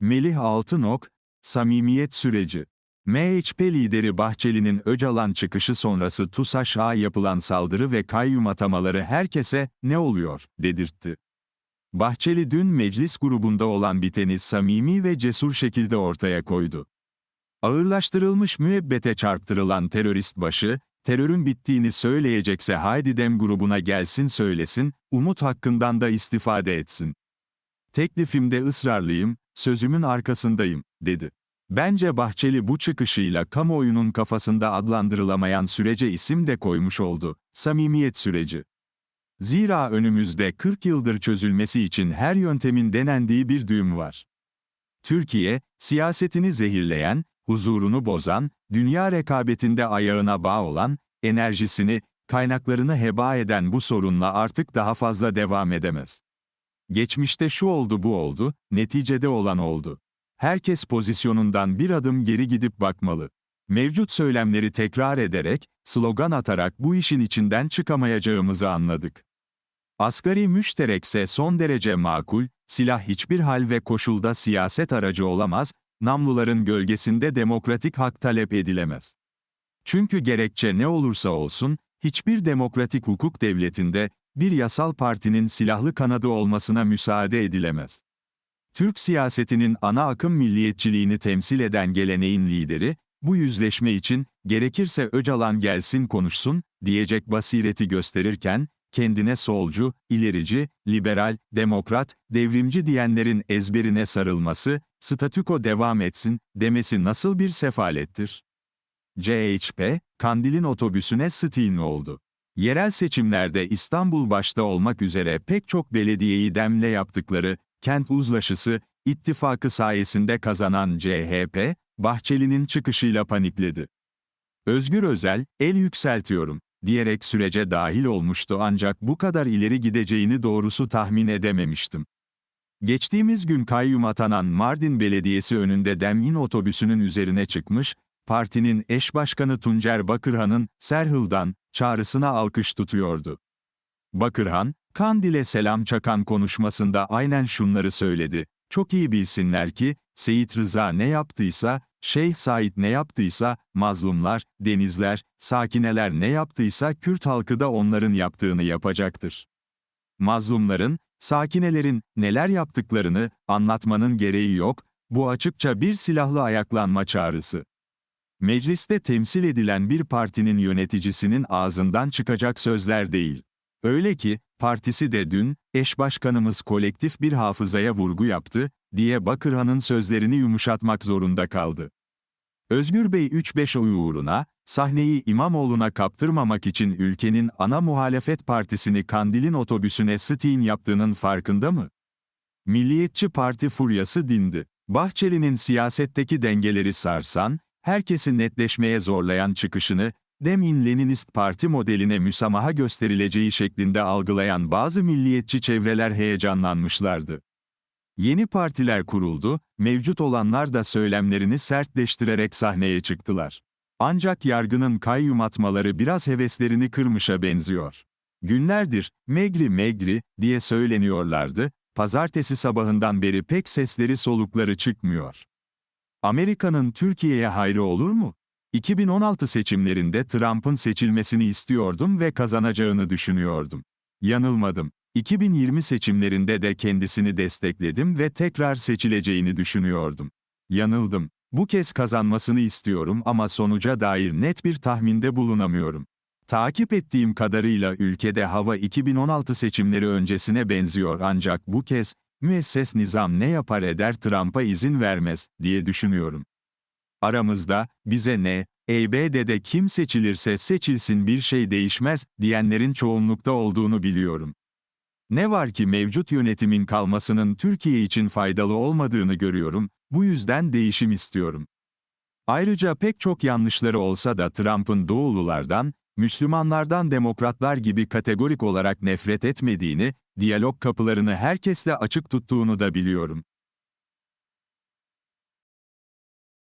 Melih Altınok, samimiyet süreci. MHP lideri Bahçeli'nin Öcalan çıkışı sonrası TUSAŞ'a yapılan saldırı ve kayyum atamaları herkese ne oluyor dedirtti. Bahçeli dün meclis grubunda olan biteni samimi ve cesur şekilde ortaya koydu. Ağırlaştırılmış müebbete çarptırılan terörist başı, terörün bittiğini söyleyecekse haydi dem grubuna gelsin söylesin, umut hakkından da istifade etsin. Teklifimde ısrarlıyım, sözümün arkasındayım, dedi. Bence Bahçeli bu çıkışıyla kamuoyunun kafasında adlandırılamayan sürece isim de koymuş oldu, samimiyet süreci. Zira önümüzde 40 yıldır çözülmesi için her yöntemin denendiği bir düğüm var. Türkiye, siyasetini zehirleyen, huzurunu bozan, dünya rekabetinde ayağına bağ olan, enerjisini, kaynaklarını heba eden bu sorunla artık daha fazla devam edemez. Geçmişte şu oldu bu oldu, neticede olan oldu. Herkes pozisyonundan bir adım geri gidip bakmalı. Mevcut söylemleri tekrar ederek, slogan atarak bu işin içinden çıkamayacağımızı anladık. Asgari müşterekse son derece makul, silah hiçbir hal ve koşulda siyaset aracı olamaz, namluların gölgesinde demokratik hak talep edilemez. Çünkü gerekçe ne olursa olsun, hiçbir demokratik hukuk devletinde, bir yasal partinin silahlı kanadı olmasına müsaade edilemez. Türk siyasetinin ana akım milliyetçiliğini temsil eden geleneğin lideri, bu yüzleşme için, gerekirse Öcalan gelsin konuşsun, diyecek basireti gösterirken, kendine solcu, ilerici, liberal, demokrat, devrimci diyenlerin ezberine sarılması, statüko devam etsin, demesi nasıl bir sefalettir? CHP, Kandil'in otobüsüne stin oldu. Yerel seçimlerde İstanbul başta olmak üzere pek çok belediyeyi demle yaptıkları, kent uzlaşısı, ittifakı sayesinde kazanan CHP, Bahçeli'nin çıkışıyla panikledi. Özgür Özel, el yükseltiyorum, diyerek sürece dahil olmuştu ancak bu kadar ileri gideceğini doğrusu tahmin edememiştim. Geçtiğimiz gün kayyum atanan Mardin Belediyesi önünde Dem'in otobüsünün üzerine çıkmış, partinin eş başkanı Tuncer Bakırhan'ın Serhıl'dan çağrısına alkış tutuyordu. Bakırhan, Kandil'e selam çakan konuşmasında aynen şunları söyledi. Çok iyi bilsinler ki, Seyit Rıza ne yaptıysa, Şeyh Said ne yaptıysa, mazlumlar, denizler, sakineler ne yaptıysa Kürt halkı da onların yaptığını yapacaktır. Mazlumların, sakinelerin neler yaptıklarını anlatmanın gereği yok, bu açıkça bir silahlı ayaklanma çağrısı. Mecliste temsil edilen bir partinin yöneticisinin ağzından çıkacak sözler değil. Öyle ki, partisi de dün, eş başkanımız kolektif bir hafızaya vurgu yaptı, diye Bakırhan'ın sözlerini yumuşatmak zorunda kaldı. Özgür Bey 3-5 oyu uğruna, sahneyi İmamoğlu'na kaptırmamak için ülkenin ana muhalefet partisini Kandil'in otobüsüne stin yaptığının farkında mı? Milliyetçi Parti furyası dindi. Bahçeli'nin siyasetteki dengeleri sarsan, herkesi netleşmeye zorlayan çıkışını, demin Leninist Parti modeline müsamaha gösterileceği şeklinde algılayan bazı milliyetçi çevreler heyecanlanmışlardı. Yeni partiler kuruldu, mevcut olanlar da söylemlerini sertleştirerek sahneye çıktılar. Ancak yargının kayyum atmaları biraz heveslerini kırmışa benziyor. Günlerdir, megri megri, diye söyleniyorlardı, pazartesi sabahından beri pek sesleri solukları çıkmıyor. Amerika'nın Türkiye'ye hayrı olur mu? 2016 seçimlerinde Trump'ın seçilmesini istiyordum ve kazanacağını düşünüyordum. Yanılmadım. 2020 seçimlerinde de kendisini destekledim ve tekrar seçileceğini düşünüyordum. Yanıldım. Bu kez kazanmasını istiyorum ama sonuca dair net bir tahminde bulunamıyorum. Takip ettiğim kadarıyla ülkede hava 2016 seçimleri öncesine benziyor ancak bu kez, müesses nizam ne yapar eder Trump'a izin vermez, diye düşünüyorum. Aramızda, bize ne, EBD'de kim seçilirse seçilsin bir şey değişmez, diyenlerin çoğunlukta olduğunu biliyorum. Ne var ki mevcut yönetimin kalmasının Türkiye için faydalı olmadığını görüyorum, bu yüzden değişim istiyorum. Ayrıca pek çok yanlışları olsa da Trump'ın Doğululardan, Müslümanlardan demokratlar gibi kategorik olarak nefret etmediğini, diyalog kapılarını herkesle açık tuttuğunu da biliyorum.